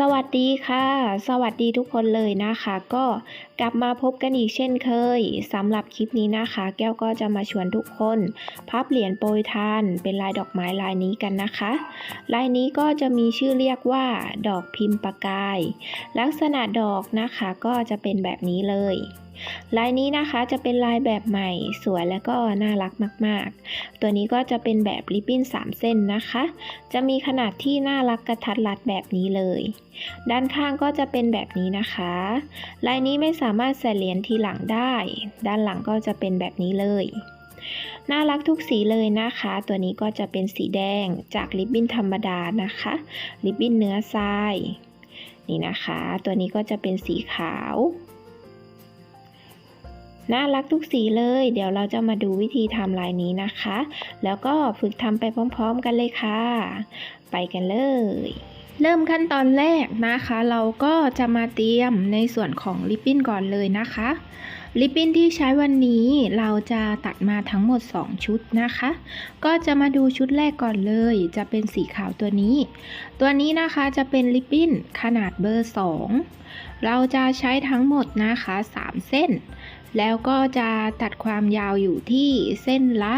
สวัสดีค่ะ สวัสดีทุกคนเลยนะคะ ก็กลับมาพบกันอีกเช่นเคยสำหรับคลิปนี้นะคะ แก้วก็จะมาชวนทุกคนพับเหรียญโปรยทาน เป็นลายดอกไม้ลายนี้กันนะคะ ลายนี้ก็จะมีชื่อเรียกว่า ดอกพิมพ์ประกาย ลักษณะดอกนะคะก็จะเป็นแบบนี้เลย ลายนี้นะคะจะเป็นลายแบบใหม่สวยและก็น่ารักมาก ๆ ตัวนี้ก็จะเป็นแบบริบบิ้น 3 เส้นนะคะ จะมีขนาดที่น่ารักกระทัดรัดแบบนี้เลย ด้านข้างก็จะเป็นแบบนี้นะคะ ลายนี้ไม่สามารถใส่เหรียญทีหลังได้ ด้านหลังก็จะเป็นแบบนี้เลยน่ารักทุกสีเลยนะคะ ตัวนี้ก็จะเป็นสีแดงจากริบบิ้นธรรมดานะคะ ริบบิ้นเนื้อทราย นี่นะคะ ตัวนี้ก็จะเป็นสีขาว น่ารักทุกสีเลย เดี๋ยวเราจะมาดูวิธีทำลายนี้นะคะ แล้วก็ฝึกทำไปพร้อม ๆ กันเลยค่ะ ไปกันเลย เริ่มขั้นตอนแรกนะคะ เราก็จะมาเตรียมในส่วนของริบบิ้นก่อนเลยนะคะ ริบบิ้นที่ใช้วันนี้เราจะตัดมาทั้งหมด 2 ชุดนะคะ ก็จะมาดูชุดแรกก่อนเลย จะเป็นสีขาวตัวนี้ ตัวนี้นะคะจะเป็นริบบิ้นขนาดเบอร์ 2 เราจะใช้ทั้งหมดนะคะ 3 เส้น แล้วก็จะตัดความยาวอยู่ที่เส้นละ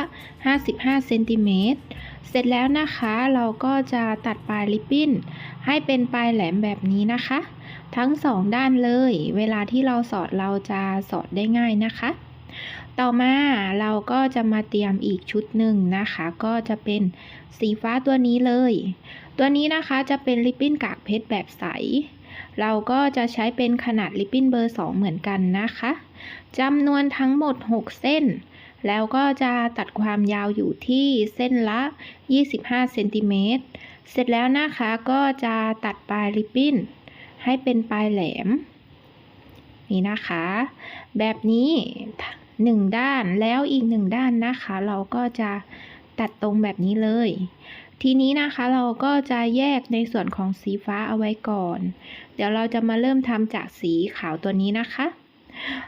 55เซนติเมตรเสร็จแล้วนะคะเราก็จะตัดปลายริบบิ้น ให้เป็นปลายแหลมแบบนี้นะคะ ทั้งสองด้านเลย เวลาที่เราสอดเราจะสอดได้ง่ายนะคะ ต่อมาเราก็จะมาเตรียมอีกชุดหนึ่งนะคะ ก็จะเป็นสีฟ้าตัวนี้เลย ตัวนี้นะคะจะเป็นริบบิ้นกากเพชรแบบใส เราก็จะใช้เป็นขนาดริบบิ้นเบอร์ 2 เหมือนกันนะคะ จำนวนทั้งหมด 6 เส้น แล้วก็จะตัดความยาวอยู่ที่เส้นละ 25 เซนติเมตร เสร็จแล้วนะคะก็จะตัดปลายริบบิ้น ให้เป็นปลายแหลม นี่นะคะ แบบนี้หนึ่งด้านแล้วอีกหนึ่งด้านนะคะ เราก็จะตัดตรงแบบนี้เลย ทีนี้นะคะเราก็จะแยกในส่วนของสีฟ้าเอาไว้ก่อน เดี๋ยวเราจะมาเริ่มทำจากสีขาวตัวนี้นะคะ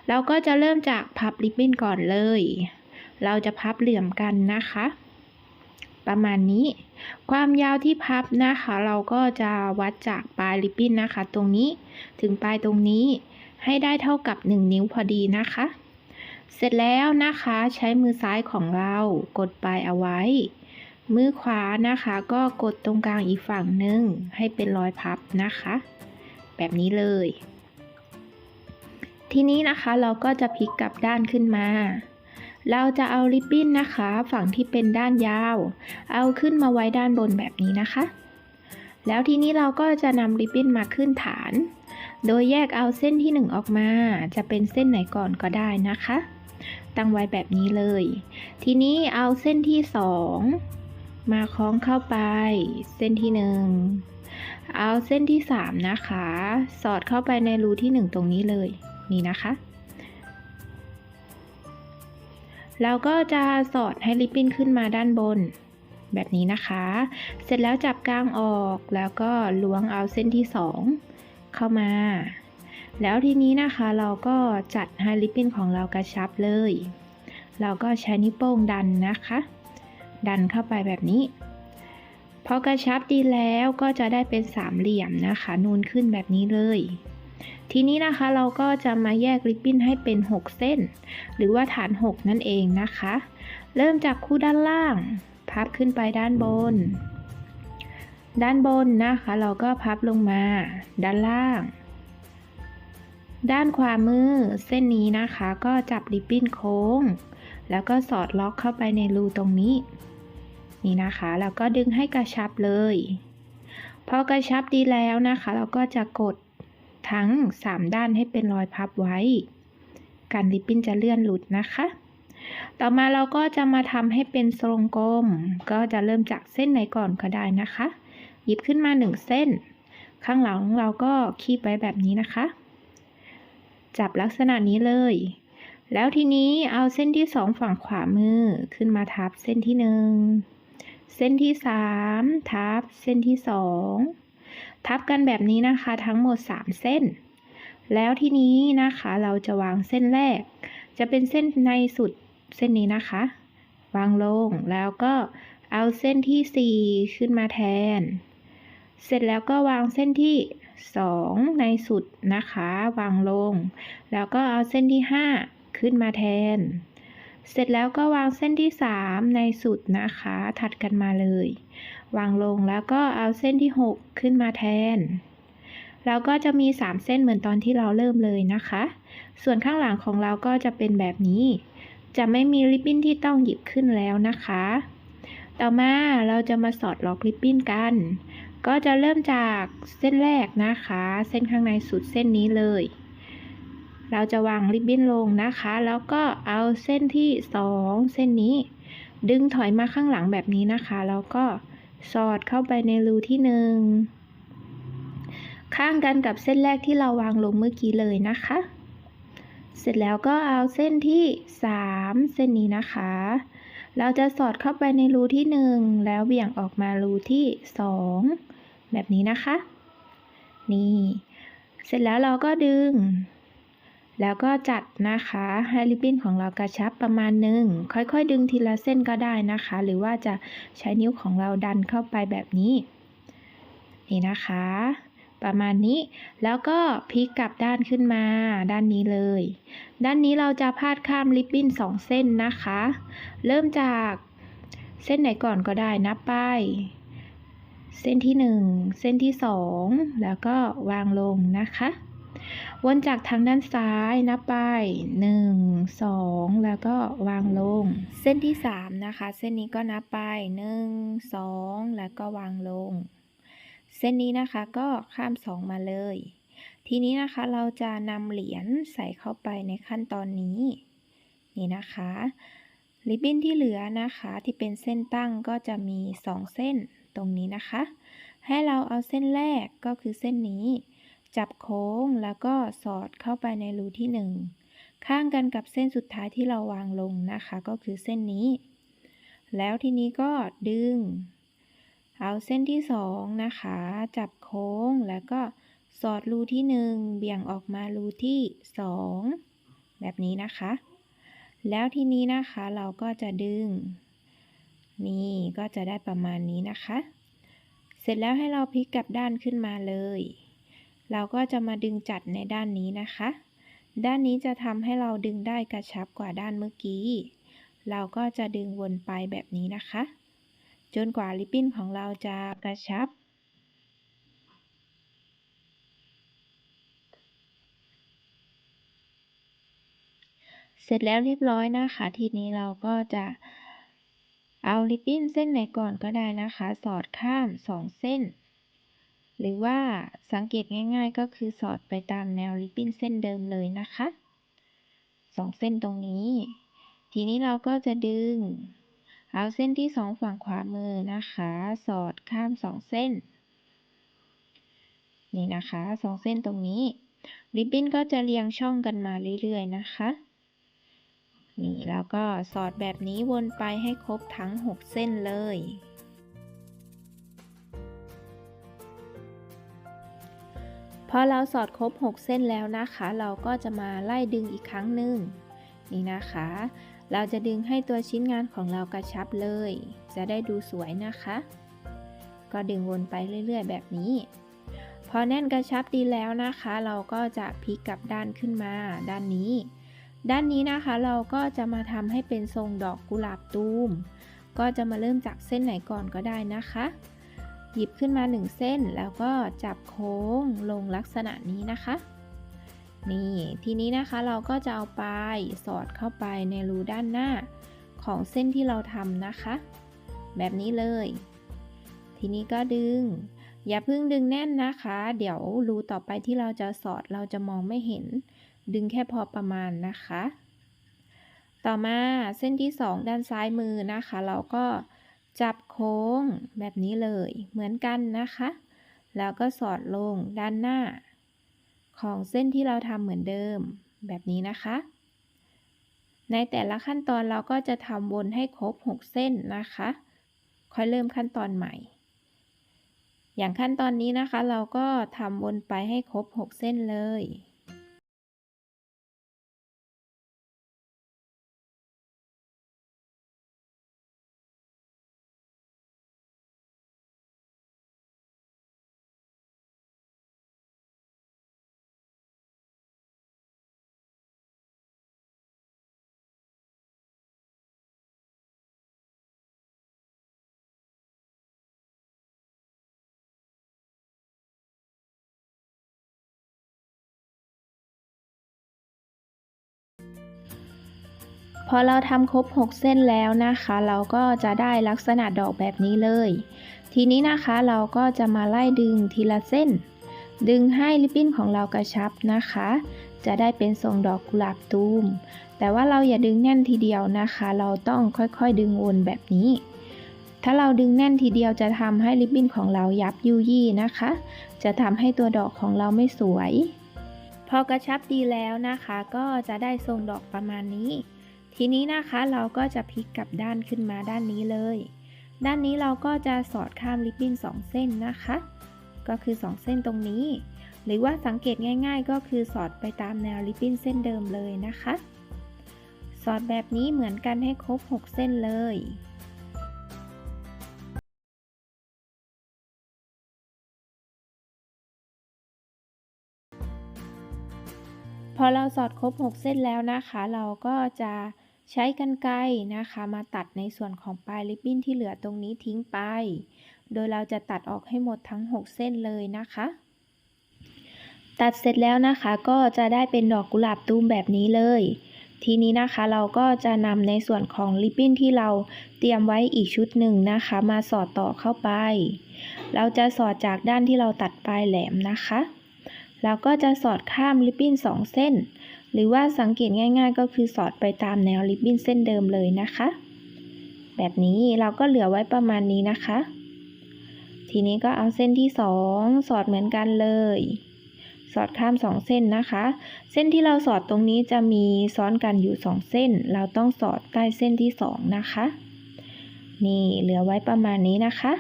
เราก็จะเริ่มจากพับริบบิ้นก่อนเลย เราจะพับเหลื่อมกันนะคะ ประมาณนี้ ความยาวที่พับนะคะ เราก็จะวัดจากปลายริบบิ้นนะคะ ตรงนี้ถึงปลายตรงนี้ให้ได้เท่ากับ 1 นิ้วพอดีนะคะ เสร็จแล้วนะคะใช้มือซ้ายของเรากดปลายเอาไว้ มือขวานะคะก็กดตรงกลางอีกฝั่งหนึ่งให้เป็นรอยพับนะคะ แบบนี้เลย ทีนี้นะคะเราก็จะพลิกกลับด้านขึ้นมา เราจะเอาริบบิ้นนะคะ ฝั่งที่เป็นด้านยาว เอาขึ้นมาไว้ด้านบนแบบนี้นะคะ แล้วทีนี้เราก็จะนำริบบิ้นมาขึ้นฐาน โดยแยกเอาเส้นที่ 1 ออกมา จะเป็นเส้นไหนก่อนก็ได้นะคะ ตั้งไว้แบบนี้เลย ทีนี้เอาเส้นที่ 2 มาคล้องเข้าไป เส้นที่ 1 เอาเส้นที่ 3 นะคะ สอดเข้าไปในรูที่ 1 ตรงนี้เลย นี่นะคะ เราก็จะสอดให้ริบบิ้นขึ้นมาด้านบน แบบนี้นะคะ เสร็จแล้วจับกลางออกแล้วก็ล้วงเอาเส้นที่ 2 เข้ามา แล้วทีนี้นะคะเราก็จัดให้ริบบิ้นของเรากระชับเลย เราก็ใช้นิ้วโป้งดันนะคะ ดันเข้าไปแบบนี้พอกระชับดีแล้วก็จะได้เป็นสามเหลี่ยมนะคะ นูนขึ้นแบบนี้เลย ทีนี้นะคะเราก็จะมาแยกริบบิ้นให้เป็น 6 เส้น หรือว่าฐาน 6 นั่นเองนะคะ เริ่มจากคู่ด้านล่าง พับขึ้นไปด้านบน ด้านบนนะคะ เราก็พับลงมา ด้านล่าง ด้านขวามือเส้นนี้นะคะ ก็จับริบบิ้นโค้ง แล้วก็สอดล็อกเข้าไปในรูตรงนี้ นี่นะคะ แล้วก็ดึงให้กระชับเลย พอกระชับดีแล้วนะคะ เราก็จะกด ทั้ง 3 ด้านให้เป็นรอยพับไว้ การริบบิ้นจะเลื่อนหลุดนะคะ ต่อมาเราก็จะมาทำให้เป็นทรงกลม ก็จะเริ่มจากเส้นไหนก่อนก็ได้นะคะ หยิบขึ้นมา 1 เส้น ข้างหลังเราก็คีบไว้แบบนี้นะคะ จับลักษณะนี้เลย แล้วทีนี้เอาเส้นที่ 2 ฝั่งขวามือขึ้นมาทับเส้นที่ 1 เส้นที่ 3 ทับเส้นที่ 2 ทับกันแบบนี้นะคะทั้งหมด 3 เส้น แล้วทีนี้นะคะเราจะวางเส้นแรก จะเป็นเส้นในสุดเส้นนี้นะคะ วางลงแล้วก็เอาเส้นที่ 4 ขึ้นมาแทน เสร็จแล้วก็วางเส้นที่ 2 ในสุดนะคะ วางลง แล้วก็เอาเส้นที่ 5 ขึ้นมาแทน เสร็จแล้วก็วางเส้นที่ 3 ในสุดนะคะ ถัดกันมาเลย วางลงแล้วก็เอาเส้นที่ 6 ขึ้นมาแทนแล้วก็จะมี 3 เส้นเหมือนตอนที่เราเริ่มเลยนะคะ ส่วนข้างหลังของเราก็จะเป็นแบบนี้ จะไม่มีริบบิ้นที่ต้องหยิบขึ้นแล้วนะคะ ต่อมาเราจะมาสอดล็อกริบบิ้นกัน ก็จะเริ่มจากเส้นแรกนะคะ เส้นข้างในสุดเส้นนี้เลย เราจะวางริบบิ้นลงนะคะ แล้วก็เอาเส้นที่ 2 เส้นนี้ ดึงถอยมาข้างหลังแบบนี้นะคะ แล้วก็ สอดเข้าไปในรูที่หนึ่งข้างกันกับเส้นแรกที่เราวางลงเมื่อกี้เลยนะคะ เสร็จแล้วก็เอาเส้นที่ 3 เส้นนี้นะคะ เราจะสอดเข้าไปในรูที่ 1 แล้วเบี่ยงออกมารูที่ 2 แบบนี้นะคะ นี่ เสร็จแล้วเราก็ดึง แล้วก็จัดนะคะให้ริบบิ้นของเรากระชับประมาณหนึ่งค่อยๆ ดึงทีละเส้นก็ได้นะคะ หรือว่าจะใช้นิ้วของเราดันเข้าไปแบบนี้ นี่นะคะ ประมาณนี้แล้วก็พลิกกลับด้านขึ้นมา ด้านนี้เลย ด้านนี้เราจะพาดข้ามริบบิ้นสองเส้นนะคะ เริ่มจากเส้นไหนก่อนก็ได้นับไปเส้นที่หนึ่งเส้นที่สองแล้วก็วางลงนะคะ วนจากทางด้านซ้ายนับไป 1 2 แล้วก็วางลง เส้นที่ 3 นะคะ เส้นนี้ก็นับไป 1 2 แล้วก็วางลง เส้นนี้นะคะก็ข้าม 2 มาเลย ทีนี้นะคะเราจะนำเหรียญใส่เข้าไปในขั้นตอนนี้ นี่นะคะ ริบบิ้นที่เหลือนะคะที่เป็นเส้นตั้งก็จะมี 2 เส้นตรงนี้นะคะ ให้เราเอาเส้นแรกก็คือเส้นนี้ จับโค้งแล้วก็สอดเข้าไปในรูที่ 1 ข้างกันกับเส้นสุดท้ายที่เราวางลงนะคะ ก็คือเส้นนี้ แล้วทีนี้ก็ดึง เอาเส้นที่ 2 นะคะ จับโค้งแล้วก็สอดรูที่ 1 เบี่ยงออกมารูที่ 2 แบบนี้นะคะ แล้วทีนี้นะคะเราก็จะดึง นี่ก็จะได้ประมาณนี้นะคะ เสร็จแล้วให้เราพลิกกลับด้านขึ้นมาเลย เราก็จะมาดึงจัดในด้านนี้นะคะ ด้านนี้จะทำให้เราดึงได้กระชับกว่าด้านเมื่อกี้ เราก็จะดึงวนไปแบบนี้นะคะ จนกว่าริบบิ้นของเราจะกระชับเสร็จแล้วเรียบร้อยนะคะ ทีนี้เราก็จะเอาริบบิ้นเส้นไหนก่อนก็ได้นะคะ สอดข้ามสองเส้น หรือว่าสังเกตง่ายๆก็คือสอดไปตามแนวริบบิ้นเส้นเดิมเลยนะคะสองเส้นตรงนี้ ทีนี้เราก็จะดึง เอาเส้นที่สองฝั่งขวามือนะคะ สอดข้ามสองเส้น นี่นะคะสองเส้นตรงนี้ ริบบิ้นก็จะเรียงช่องกันมาเรื่อยๆนะคะ นี่แล้วก็สอดแบบนี้วนไปให้ครบทั้ง 6 เส้นเลย พอเราสอดครบ 6 เส้นแล้วนะคะ เราก็จะมาไล่ดึงอีกครั้งหนึ่งนี่นะคะ เราจะดึงให้ตัวชิ้นงานของเรากระชับเลย จะได้ดูสวยนะคะ ก็ดึงวนไปเรื่อยๆ แบบนี้ พอแน่นกระชับดีแล้วนะคะ เราก็จะพลิกกลับด้านขึ้นมา ด้านนี้ ด้านนี้นะคะเราก็จะมาทำให้เป็นทรงดอกกุหลาบตูม ก็จะมาเริ่มจากเส้นไหนก่อนก็ได้นะคะ หยิบขึ้นมา 1 เส้น แล้วก็จับโค้งลงลักษณะนี้นะคะ นี่ ทีนี้นะคะเราก็จะเอาปลายสอดเข้าไปในรูด้านหน้า ของเส้นที่เราทำนะคะ แบบนี้เลย ทีนี้ก็ดึง อย่าเพิ่งดึงแน่นนะคะ เดี๋ยวรูต่อไปที่เราจะสอดเราจะมองไม่เห็น ดึงแค่พอประมาณนะคะ ต่อมาเส้นที่ 2 ด้านซ้ายมือนะคะ เราก็ จับโค้งแบบนี้เลยเหมือนกันนะคะ แล้วก็สอดลงด้านหน้า ของเส้นที่เราทำเหมือนเดิมแบบนี้นะคะ ในแต่ละขั้นตอนเราก็จะทำวนให้ครบ 6 เส้นนะคะ ค่อยเริ่มขั้นตอนใหม่ อย่างขั้นตอนนี้นะคะ เราก็ทำวนไปให้ครบ 6 เส้นเลย พอเราทำครบ 6 เส้นแล้วนะคะ เราก็จะได้ลักษณะดอกแบบนี้เลย ทีนี้นะคะเราก็จะมาไล่ดึงทีละเส้น ดึงให้ริบบิ้นของเรากระชับนะคะ จะได้เป็นทรงดอกกุหลาบตูม แต่ว่าเราอย่าดึงแน่นทีเดียวนะคะ เราต้องค่อยๆดึงวนแบบนี้ ถ้าเราดึงแน่นทีเดียวจะทำให้ริบบิ้นของเรายับยุยี่นะคะ จะทำให้ตัวดอกของเราไม่สวย พอกระชับดีแล้วนะคะ ก็จะได้ทรงดอกประมาณนี้ ทีนี้นะคะเราก็จะพลิกกลับด้านขึ้นมาด้านนี้เลย ด้านนี้เราก็จะสอดข้ามริบบิ้น2 เส้นนะคะ ก็คือ 2 เส้นตรงนี้ หรือว่าสังเกตง่าย ๆ ก็คือสอดไปตามแนวริบบิ้นเส้นเดิมเลยนะคะ สอดแบบนี้เหมือนกันให้ครบ 6 เส้นเลยพอเราสอดครบ 6 เส้นแล้วนะคะ เราก็จะ ใช้กรรไกรนะคะมาตัดในส่วนของปลายริบบิ้นที่เหลือตรงนี้ทิ้งไป โดยเราจะตัดออกให้หมดทั้ง 6 เส้นเลยนะคะ ตัดเสร็จแล้วนะคะก็จะได้เป็นดอกกุหลาบตูมแบบนี้เลย ทีนี้นะคะเราก็จะนำในส่วนของริบบิ้นที่เราเตรียมไว้อีกชุดหนึ่งนะคะ มาสอดต่อเข้าไป เราจะสอดจากด้านที่เราตัดปลายแหลมนะคะเราก็จะสอดข้ามริบบิ้น 2 เส้น หรือว่าสังเกตง่ายๆ ก็คือสอดไปตามแนวริบบิ้นเส้นเดิมเลยนะคะ แบบนี้เราก็เหลือไว้ประมาณนี้นะคะ ทีนี้ก็เอาเส้นที่ 2 สอดเหมือนกันเลย สอดข้าม 2 เส้นนะคะ เส้นที่เราสอดตรงนี้จะมีซ้อนกันอยู่ 2 เส้น เราต้องสอดใต้เส้นที่ 2 นะคะนี่เหลือไว้ประมาณนี้นะคะ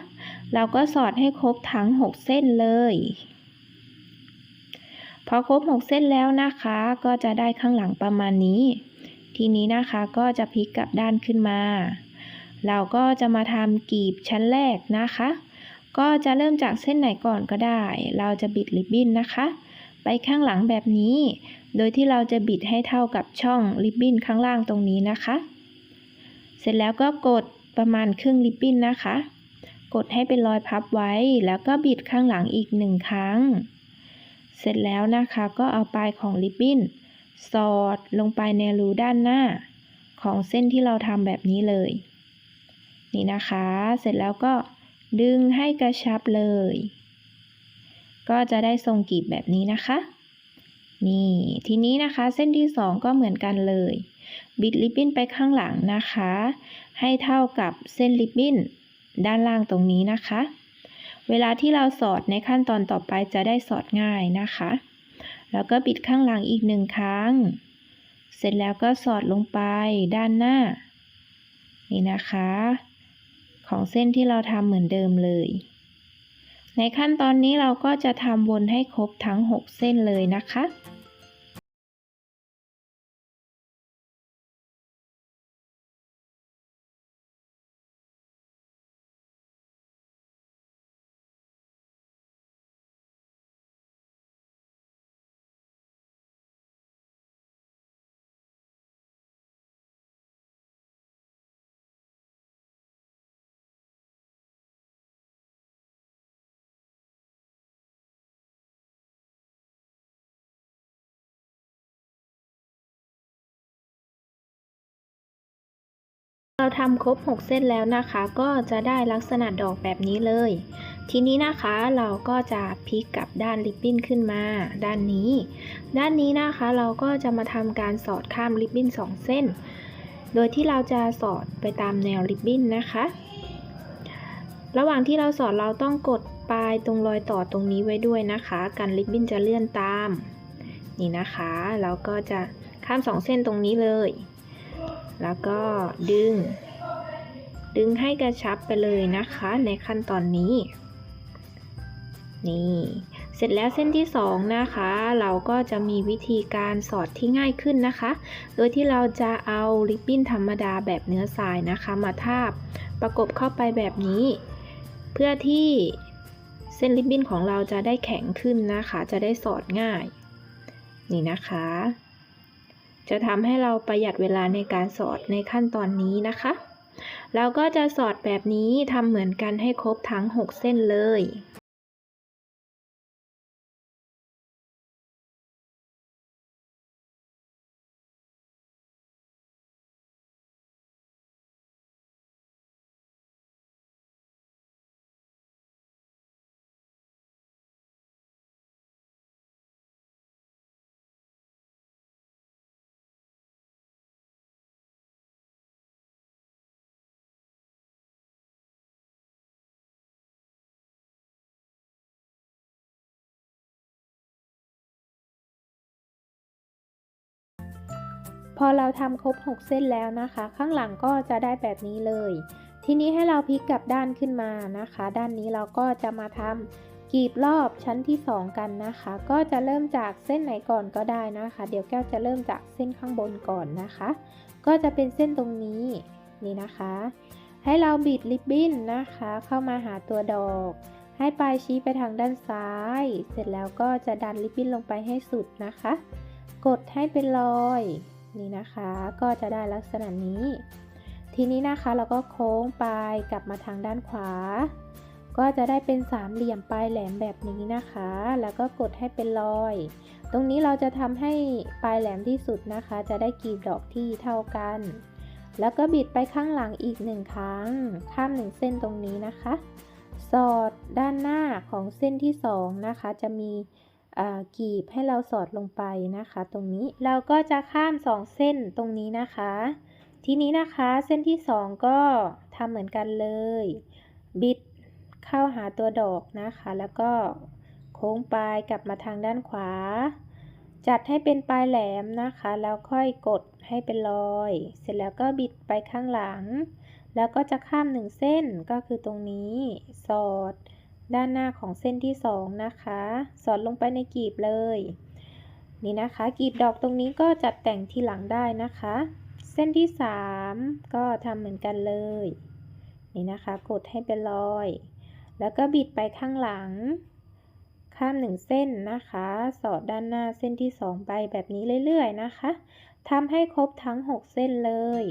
เราก็สอดให้ครบทั้ง 6 เส้นเลย พอครบ 6 เส้นแล้วนะคะ ก็จะได้ข้างหลังประมาณนี้ ทีนี้นะคะก็จะพลิกกลับด้านขึ้นมา เราก็จะมาทำกีบชั้นแรกนะคะ ก็จะเริ่มจากเส้นไหนก่อนก็ได้ เราจะบิดริบบิ้นนะคะ ไปข้างหลังแบบนี้ โดยที่เราจะบิดให้เท่ากับช่องริบบิ้นข้างล่างตรงนี้นะคะ เสร็จแล้วก็กดประมาณครึ่งริบบิ้นนะคะ กดให้เป็นรอยพับไว้ แล้วก็บิดข้างหลังอีกหนึ่งครั้ง เสร็จแล้วนะคะก็เอาปลายของริบบิ้น สอดลงไปในรูด้านหน้า ของเส้นที่เราทำแบบนี้เลย นี่นะคะ เสร็จแล้วก็ดึงให้กระชับเลย ก็จะได้ทรงกีบแบบนี้นะคะ นี่ ทีนี้นะคะเส้นที่2ก็เหมือนกันเลย บิดริบบิ้นไปข้างหลังนะคะ ให้เท่ากับเส้นริบบิ้น ด้านล่างตรงนี้นะคะ เวลาที่เราสอดในขั้นตอนต่อไปจะได้สอดง่ายนะคะ แล้วก็บิดข้างหลังอีกหนึ่งครั้ง เสร็จแล้วก็สอดลงไปด้านหน้า นี่นะคะ ของเส้นที่เราทำเหมือนเดิมเลย ในขั้นตอนนี้เราก็จะทำวนให้ครบทั้ง 6 เส้นเลยนะคะ เราทำครบ 6 เส้นแล้วนะคะ ก็จะได้ลักษณะดอกแบบนี้เลย ทีนี้นะคะเราก็จะพลิกกลับด้านริบบิ้นขึ้นมา ด้านนี้ ด้านนี้นะคะเราก็จะมาทำการสอดข้ามริบบิ้น 2 เส้น โดยที่เราจะสอดไปตามแนวริบบิ้นนะคะ ระหว่างที่เราสอดเราต้องกดปลายตรงรอยต่อตรงนี้ไว้ด้วยนะคะกันริบบิ้นจะเลื่อนตาม นี่นะคะ เราก็จะข้าม 2 เส้นตรงนี้เลย แล้วก็ดึง ดึงให้กระชับไปเลยนะคะในขั้นตอนนี้ นี่ เสร็จแล้วเส้นที่ 2 นะคะ เราก็จะมีวิธีการสอดที่ง่ายขึ้นนะคะ โดยที่เราจะเอาริบบิ้นธรรมดาแบบเนื้อทรายนะคะ มาทาบประกบเข้าไปแบบนี้ เพื่อที่เส้นริบบิ้นของเราจะได้แข็งขึ้นนะคะ จะได้สอดง่าย นี่นะคะ จะทำให้เราประหยัดเวลาในการสอดในขั้นตอนนี้นะคะ เราก็จะสอดแบบนี้ทำเหมือนกันให้ครบทั้ง 6 เส้นเลย พอเราทำครบ 6 เส้นแล้วนะคะ ข้างหลังก็จะได้แบบนี้เลย ทีนี้ให้เราพลิกกลับด้านขึ้นมานะคะ ด้านนี้เราก็จะมาทำกีบรอบชั้นที่ 2 กันนะคะ ก็จะเริ่มจากเส้นไหนก่อนก็ได้นะคะ เดี๋ยวแก้วจะเริ่มจากเส้นข้างบนก่อนนะคะ ก็จะเป็นเส้นตรงนี้นี่นะคะ ให้เราบิดริบบิ้นนะคะ เข้ามาหาตัวดอกให้ปลายชี้ไปทางด้านซ้าย เสร็จแล้วก็จะดันริบบิ้นลงไปให้สุดนะคะ กดให้เป็นรอย นี่นะคะก็จะได้ลักษณะนี้ ทีนี้นะคะเราก็โค้งปลายกลับมาทางด้านขวา ก็จะได้เป็นสามเหลี่ยมปลายแหลมแบบนี้นะคะ แล้วก็กดให้เป็นรอย ตรงนี้เราจะทำให้ปลายแหลมที่สุดนะคะ จะได้กลีบดอกที่เท่ากัน แล้วก็บิดไปข้างหลังอีกหนึ่งครั้ง ข้ามหนึ่งเส้นตรงนี้นะคะ สอดด้านหน้าของเส้นที่สองนะคะ จะมี กีบให้เราสอดลงไปนะคะ ตรงนี้เราก็จะข้ามสองเส้นตรงนี้นะคะ ทีนี้นะคะเส้นที่สองก็ทำเหมือนกันเลย บิดเข้าหาตัวดอกนะคะ แล้วก็โค้งปลายกลับมาทางด้านขวา จัดให้เป็นปลายแหลมนะคะ แล้วค่อยกดให้เป็นรอย เสร็จแล้วก็บิดไปข้างหลัง แล้วก็จะข้ามหนึ่งเส้นก็คือตรงนี้สอด ด้านหน้าของเส้นที่สองนะคะ สอดลงไปในกลีบเลย นี่นะคะกลีบดอกตรงนี้ก็จัดแต่งทีหลังได้นะคะ เส้นที่สามก็ทำเหมือนกันเลย นี่นะคะกดให้เป็นรอย แล้วก็บิดไปข้างหลัง ข้ามหนึ่งเส้นนะคะ สอดด้านหน้าเส้นที่สองไปแบบนี้เรื่อยๆนะคะทำให้ครบทั้ง 6 เส้นเลย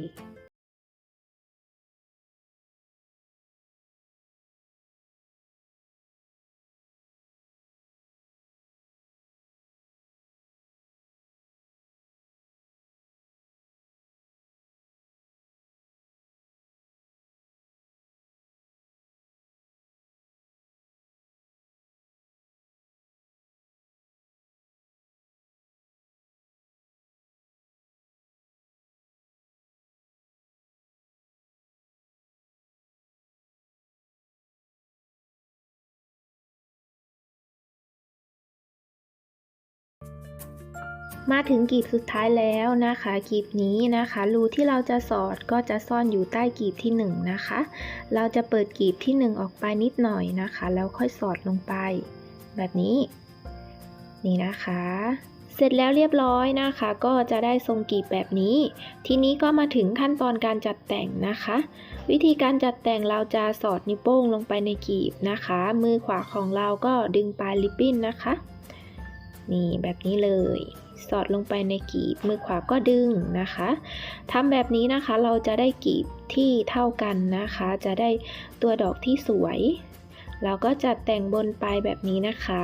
มาถึงกลีบสุดท้ายแล้วนะคะกลีบนี้นะคะรูที่เราจะสอดก็จะซ่อนอยู่ใต้กลีบที่1นนะคะ เราจะเปิดกลีบที่ 1 ออกไปนิดหน่อยนะคะ แล้วค่อยสอดลงไป แบบนี้ นี่นะคะ เสร็จแล้วเรียบร้อยนะคะ ก็จะได้ทรงกลีบแบบนี้ ทีนี้ก็มาถึงขั้นตอนการจัดแต่งนะคะ วิธีการจัดแต่งเราจะสอดนิ้วโป้งลงไปในกลีบนะคะ มือขวาของเราก็ดึงปลายริบบิ้นนะคะ นี่แบบนี้เลย สอดลงไปในกีบมือขวาก็ดึงนะคะทำแบบนี้นะคะเราจะได้กีบที่เท่ากันนะคะ จะได้ตัวดอกที่สวย เราก็จัดแต่งบนปลายแบบนี้นะคะ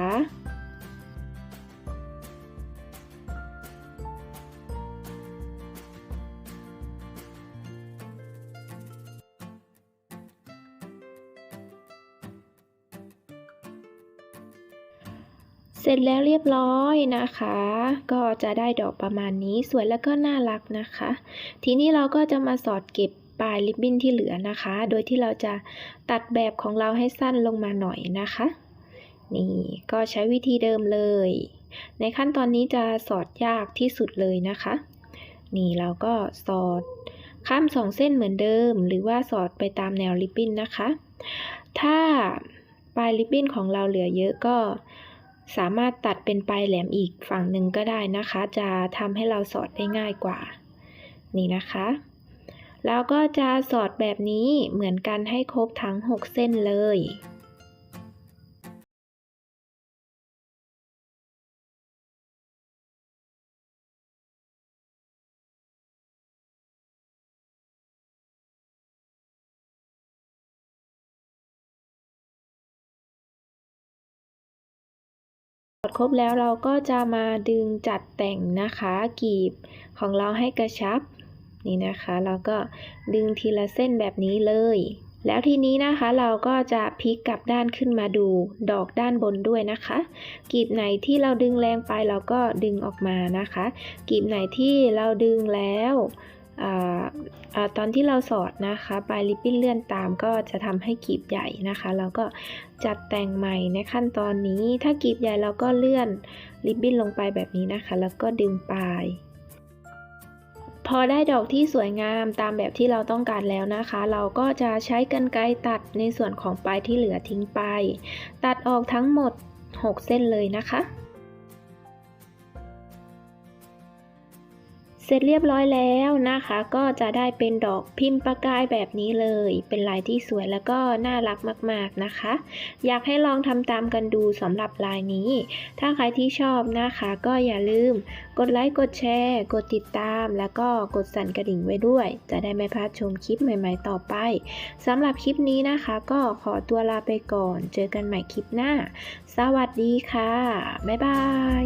เสร็จแล้วเรียบร้อยนะคะ ก็จะได้ดอกประมาณนี้สวยแล้วก็น่ารักนะคะ ทีนี้เราก็จะมาสอดเก็บปลายริบบิ้นที่เหลือนะคะ โดยที่เราจะตัดแบบของเราให้สั้นลงมาหน่อยนะคะ นี่ก็ใช้วิธีเดิมเลย ในขั้นตอนนี้จะสอดยากที่สุดเลยนะคะ นี่เราก็สอดข้ามสองเส้นเหมือนเดิม หรือว่าสอดไปตามแนวริบบิ้นนะคะ ถ้าปลายริบบิ้นของเราเหลือเยอะก็ สามารถตัดเป็นปลายแหลมอีกฝั่งหนึ่งก็ได้นะคะ จะทำให้เราสอดได้ง่ายกว่า นี่นะคะแล้วก็จะสอดแบบนี้เหมือนกันให้ครบทั้ง 6 เส้นเลย ดครบแล้วเราก็จะมาดึงจัดแต่งนะคะกีบของเราให้กระชับนี่นะคะเราก็ดึงทีละเส้นแบบนี้เลย แล้วทีนี้นะคะเราก็จะพลิกกลับด้านขึ้นมาดูดอกด้านบนด้วยนะคะ กีบไหนที่เราดึงแรงไปเราก็ดึงออกมานะคะ กีบไหนที่เราดึงแล้ว ตอนที่เราสอดนะคะปลายริบบิ้นเลื่อนตามก็จะทำให้กีบใหญ่นะคะ เราก็จัดแต่งใหม่ในขั้นตอนนี้ ถ้ากีบใหญ่เราก็เลื่อนริบบิ้นลงไปแบบนี้นะคะ แล้วก็ดึงปลายพอได้ดอกที่สวยงามตามแบบที่เราต้องการแล้วนะคะ เราก็จะใช้กรรไกรตัดในส่วนของปลายที่เหลือทิ้งไป ตัดออกทั้งหมด 6 เส้นเลยนะคะ เสร็จเรียบร้อยแล้วนะคะ ก็จะได้เป็นดอกพิมพ์ประกายแบบนี้เลย เป็นลายที่สวยแล้วก็น่ารักมากๆนะคะ อยากให้ลองทำตามกันดูสำหรับลายนี้ ถ้าใครที่ชอบนะคะ ก็อย่าลืม กดไลค์กดแชร์ กดติดตาม แล้วก็กดสั่นกระดิ่งไว้ด้วย จะได้ไม่พลาดชมคลิปใหม่ ๆ ต่อไปสำหรับคลิปนี้นะคะ ก็ขอตัวลาไปก่อน เจอกันใหม่คลิปหน้า สวัสดีค่ะ บ๊ายบาย